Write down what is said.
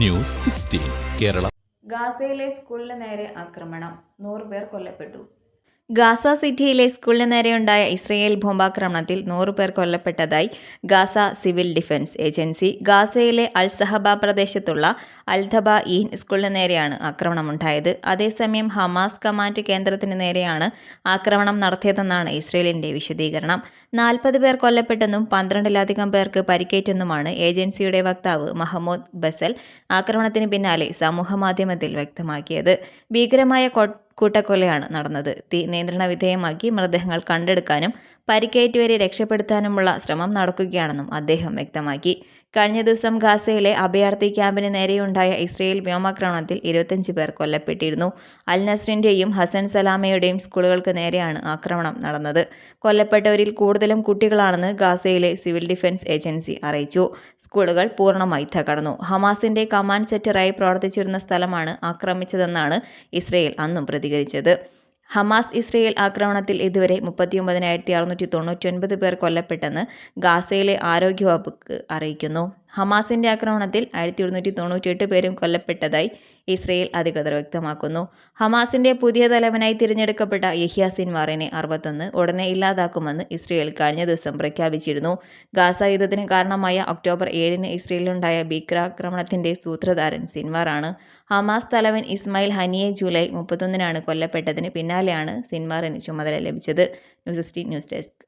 News sixteen Kerala. ഗാസയിലെ സ്കൂളിന് നേരെ ആക്രമണം. നൂറ് പേർ കൊല്ലപ്പെട്ടു. ഗാസ സിറ്റിയിലെ സ്കൂളിന് നേരെയുണ്ടായ ഇസ്രയേൽ ബോംബാക്രമണത്തിൽ നൂറുപേർ കൊല്ലപ്പെട്ടതായി ഗാസ സിവിൽ ഡിഫൻസ് ഏജൻസി. ഗാസയിലെ അൽ സഹബ പ്രദേശത്തുള്ള അൽധബ ഈൻ സ്കൂളിന് നേരെയാണ് ആക്രമണമുണ്ടായത്. അതേസമയം ഹമാസ് കമാൻഡ് കേന്ദ്രത്തിന് നേരെയാണ് ആക്രമണം നടത്തിയതെന്നാണ് ഇസ്രയേലിന്റെ വിശദീകരണം. നാൽപ്പത് പേർ കൊല്ലപ്പെട്ടെന്നും പന്ത്രണ്ടിലധികം പേർക്ക് പരിക്കേറ്റെന്നുമാണ് ഏജൻസിയുടെ വക്താവ് മഹമ്മൂദ് ബസൽ ആക്രമണത്തിന് പിന്നാലെ സമൂഹമാധ്യമത്തിൽ വ്യക്തമാക്കിയത്. ഭീകരമായ കൂട്ടക്കൊലയാണ് നടന്നത്. തീ നിയന്ത്രണ വിധേയമാക്കി മൃതദേഹങ്ങൾ കണ്ടെടുക്കാനും പരിക്കേറ്റുവരെ രക്ഷപ്പെടുത്താനുമുള്ള ശ്രമം നടക്കുകയാണെന്നും അദ്ദേഹം വ്യക്തമാക്കി. കഴിഞ്ഞ ദിവസം ഗാസയിലെ അഭയാർത്ഥി ക്യാമ്പിന് നേരെയുണ്ടായ ഇസ്രയേൽ വ്യോമാക്രമണത്തിൽ ഇരുപത്തഞ്ച് പേർ കൊല്ലപ്പെട്ടിരുന്നു. അൽ നസ്റിന്റെയും ഹസൻ സലാമയുടെയും സ്കൂളുകൾക്ക് നേരെയാണ് ആക്രമണം നടന്നത്. കൊല്ലപ്പെട്ടവരിൽ കൂടുതലും കുട്ടികളാണെന്ന് ഗാസയിലെ സിവിൽ ഡിഫൻസ് ഏജൻസി അറിയിച്ചു. സ്കൂളുകൾ പൂർണമായി തകർന്നു. ഹമാസിന്റെ കമാൻഡ് സെറ്ററായി പ്രവർത്തിച്ചിരുന്ന സ്ഥലമാണ് ആക്രമിച്ചതെന്നാണ് ഇസ്രയേൽ അന്നും പ്രതികരിച്ചത്. ഹമാസ് ഇസ്രയേൽ ആക്രമണത്തിൽ ഇതുവരെ മുപ്പത്തിയൊമ്പതിനായിരത്തി അറുന്നൂറ്റി തൊണ്ണൂറ്റൊൻപത് പേർ കൊല്ലപ്പെട്ടെന്ന് ഗാസയിലെ ആരോഗ്യവകുപ്പ് അറിയിക്കുന്നു. ഹമാസിന്റെ ആക്രമണത്തിൽ ആയിരത്തി ഒരുന്നൂറ്റി തൊണ്ണൂറ്റിയെട്ട് പേരും കൊല്ലപ്പെട്ടതായി ഇസ്രയേൽ അധികൃതർ വ്യക്തമാക്കുന്നു. ഹമാസിന്റെ പുതിയ തലവനായി തിരഞ്ഞെടുക്കപ്പെട്ട യഹിയ സിൻവാറിനെ അറുപത്തൊന്ന് ഉടനെ ഇല്ലാതാക്കുമെന്ന് ഇസ്രയേൽ കഴിഞ്ഞ ദിവസം പ്രഖ്യാപിച്ചിരുന്നു. ഗാസ യുദ്ധത്തിന് കാരണമായ ഒക്ടോബർ ഏഴിന് ഇസ്രയേലിലുണ്ടായ ഭീകരാക്രമണത്തിന്റെ സൂത്രധാരൻ സിൻവാറാണ് ഹമാസ് തലവൻ ഇസ്മായിൽ ഹനിയെ ജൂലൈ മുപ്പത്തൊന്നിനാണ് കൊല്ലപ്പെട്ടതിന് പിന്നാലെയാണ് സിൻവാറിന് ചുമതല ലഭിച്ചത്. News sixteen news desk.